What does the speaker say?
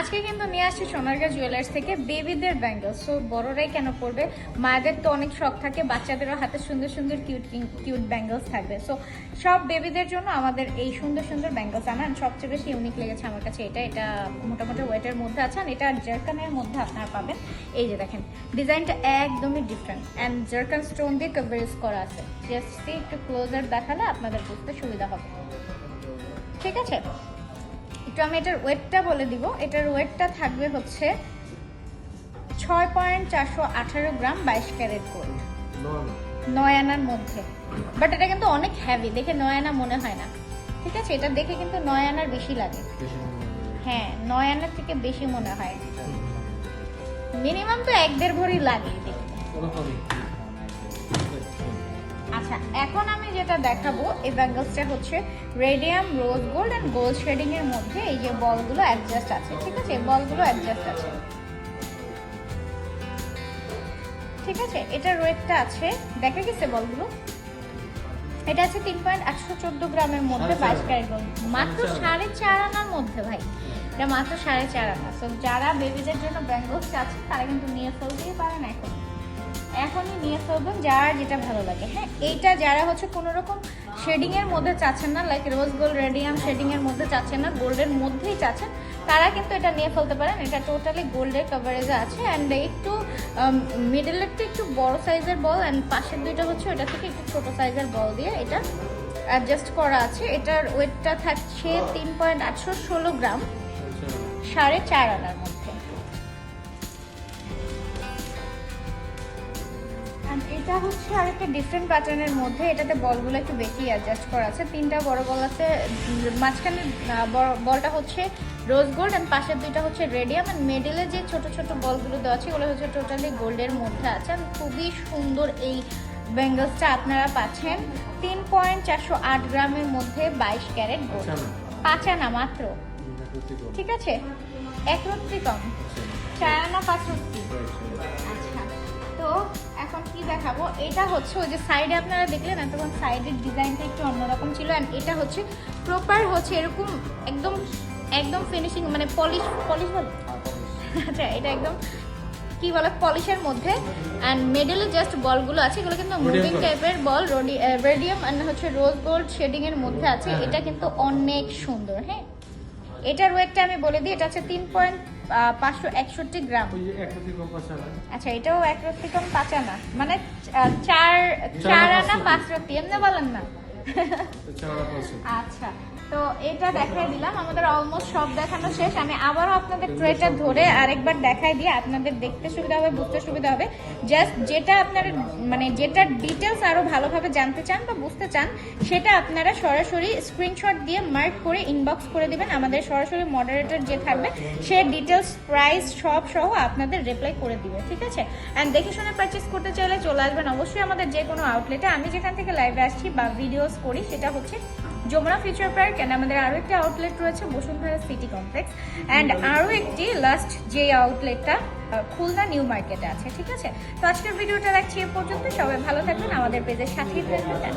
আজকে কিন্তু নিয়ে আসছি সোনারগাঁ জুয়েলার্স থেকে বেবিদের ব্যাঙ্গেল সো বড়রাই কেন পড়বে মায়েদের তো অনেক শখ থাকে, বাচ্চাদেরও হাতে সুন্দর সুন্দর কিউট কিউট ব্যাঙ্গেলস থাকবে। সো সব বেবিদের জন্য আমাদের এই সুন্দর সুন্দর ব্যাঙ্গেলস আনান সবচেয়ে বেশি ইউনিক লেগেছে আমার কাছে এটা। এটা মোটামুটি ওয়েটের মধ্যে আছেন এটা জার্কানের মধ্যে আপনারা পাবেন। এই যে দেখেন ডিজাইনটা একদমই ডিফারেন্ট অ্যান্ড জার্কান স্টোন দিয়ে কভারেজ করা আছে। জাস্ট একটু ক্লোজার দেখালে আপনাদের বুঝতে সুবিধা হবে। ঠিক আছে? একটু আমি এটার ওয়েটটা বলে দিব। এটার ওয়েটটা থাকবে হচ্ছে ছয় পয়েন্ট চারশো আঠারো গ্রাম বাইশ ক্যারেট গোল্ড নয়। আনার মধ্যে। বাট এটা কিন্তু অনেক হ্যাভি দেখে নয় আনা মনে হয় না। ঠিক আছে? এটা দেখে কিন্তু নয় আনার বেশি লাগে হ্যাঁ। নয় আনার থেকে বেশি মনে হয়। মিনিমাম তো এক দেড় ভরি লাগে দেখতে। আচ্ছা এখন আমি যেটা দেখাবো এই ব্যাঙ্গলসটা হচ্ছে radium rose gold and gold shading এর মধ্যে এই যে বলগুলো অ্যাডজাস্ট আছে ঠিক আছে? বলগুলো অ্যাডজাস্ট আছে। ঠিক আছে? এটার ওয়েটটা আছে দেখা গেছে বলগুলো? এটা আছে তিন পয়েন্ট একশো চোদ্দ গ্রামের মধ্যে। বাইশ ক্যারেট গোল্ড মাত্র সাড়ে চার। আনার মধ্যে ভাই। এটা মাত্র সাড়ে চার আনা। তো যারা বেবিদের জন্য ব্যাঙ্গলস চাচ্ছেন তারা কিন্তু নিয়ে ফেলতেই পারেন এখন। এখনই নিয়ে ফেলবেন যার যেটা ভালো লাগে। হ্যাঁ এইটা যারা হচ্ছে কোনো রকম শেডিং এর মধ্যে চাচ্ছেন না like rose gold radium shading এর মধ্যে চাচ্ছেন না গোল্ডের মধ্যেই চাচ্ছেন, তারা কিন্তু এটা নিয়ে ফেলতে পারেন। এটা টোটালি গোল্ডের কভারেজে আছে অ্যান্ড একটু মিডলেরটা একটু বড় সাইজের বল অ্যান্ড পাশের দুইটা হচ্ছে ওটা থেকে একটু ছোট সাইজের বল দিয়ে এটা অ্যাডজাস্ট করা আছে। এটার ওয়েটটা থাকছে তিন পয়েন্ট আটশো ষোলো গ্রাম, সাড়ে চার আনার মধ্যে এটা হচ্ছে আরেকটা ডিফারেন্ট প্যাটার্নের মধ্যে। এটাতে বলগুলো একটু বেশি অ্যাডজাস্ট করা আছে। তিনটা বড় বল আছে। মাঝখানে বড়- বলটা হচ্ছে রোজ গোল্ড অ্যান্ড পাশের দুইটা হচ্ছে রেডিয়াম অ্যান্ড মিডলে যে ছোট ছোট বলগুলো দেওয়া আছে ওগুলো হচ্ছে টোটালি গোল্ডের মধ্যে আছে। খুবই সুন্দর এই বেঙ্গলসটা আপনারা পাচ্ছেন। তিন পয়েন্ট চারশো আট গ্রামের মধ্যে বাইশ ক্যারেট গোল্ড আচ্ছা। পাঁচ আনা মাত্র। ঠিক আছে? এক রত্তি কম। চার আনা পাঁচ রত্তি। এটা হচ্ছে ওই যে সাইডে আপনারা দেখলেন এতক্ষণ সাইডের ডিজাইনটা একটু অন্যরকম ছিল অ্যান্ড এটা হচ্ছে প্রপার হচ্ছে এরকম একদম একদম ফিনিশিং মানে পলিশ পলিশ বলে? আচ্ছা এটা একদম কি বলে পলিশের মধ্যে অ্যান্ড মিডলে জাস্ট বলগুলো আছে এগুলো কিন্তু মুভিং টাইপের বল রেডিয়াম অ্যান্ড হচ্ছে রোজ গোল্ড শেডিংয়ের মধ্যে আছে হ্যাঁ। এটা কিন্তু অনেক সুন্দর হ্যাঁ? এটার ওয়েটটা আমি বলে দিই এটা হচ্ছে তিন পয়েন্ট পাঁচশো একষট্টি গ্রাম। আচ্ছা এটাও এক রত্তি কম পাঁচ আনা। মানে চার চার আনা পাঁচ পাঁচ এমনি বলেন না। আচ্ছা। তো এটা দেখাই দিলাম। আমাদের অলমোস্ট সব দেখানো শেষ। আমি আবারও আপনাদের ট্রেটা ধরে আরেকবার দেখাই দিয়ে আপনাদের দেখতে সুবিধা হবে, বুঝতে সুবিধা হবে। জাস্ট যেটা আপনারা মানে যেটা ডিটেলস আরও ভালোভাবে জানতে চান বা বুঝতে চান, সেটা আপনারা সরাসরি স্ক্রিনশট দিয়ে মার্ক করে ইনবক্স করে দিবেন। আমাদের সরাসরি মডারেটর যে থাকবে, সে ডিটেলস প্রাইস সব সহ আপনাদের রিপ্লাই করে দিবে, ঠিক আছে? অ্যান্ড দেখে শুনে পারচেস করতে চাইলে চলে আসবেন। অবশ্যই আমাদের যে কোনো আউটলেটে আমি যেখান থেকে লাইভে আসছি বা ভিডিওস করি, সেটা হচ্ছে যমুনা ফিউচার পার্ক অ্যান্ড আমাদের আরও একটি আউটলেট রয়েছে, বসুন্ধরা সিটি কমপ্লেক্স অ্যান্ড আরও একটি লাস্ট যে আউটলেটটা খুলনা নিউ মার্কেটে আছে, ঠিক আছে? তো আজকের ভিডিওটা রাখছি এ পর্যন্ত। সবাই ভালো থাকবেন, আমাদের পেজের সাথেই থাকবেন।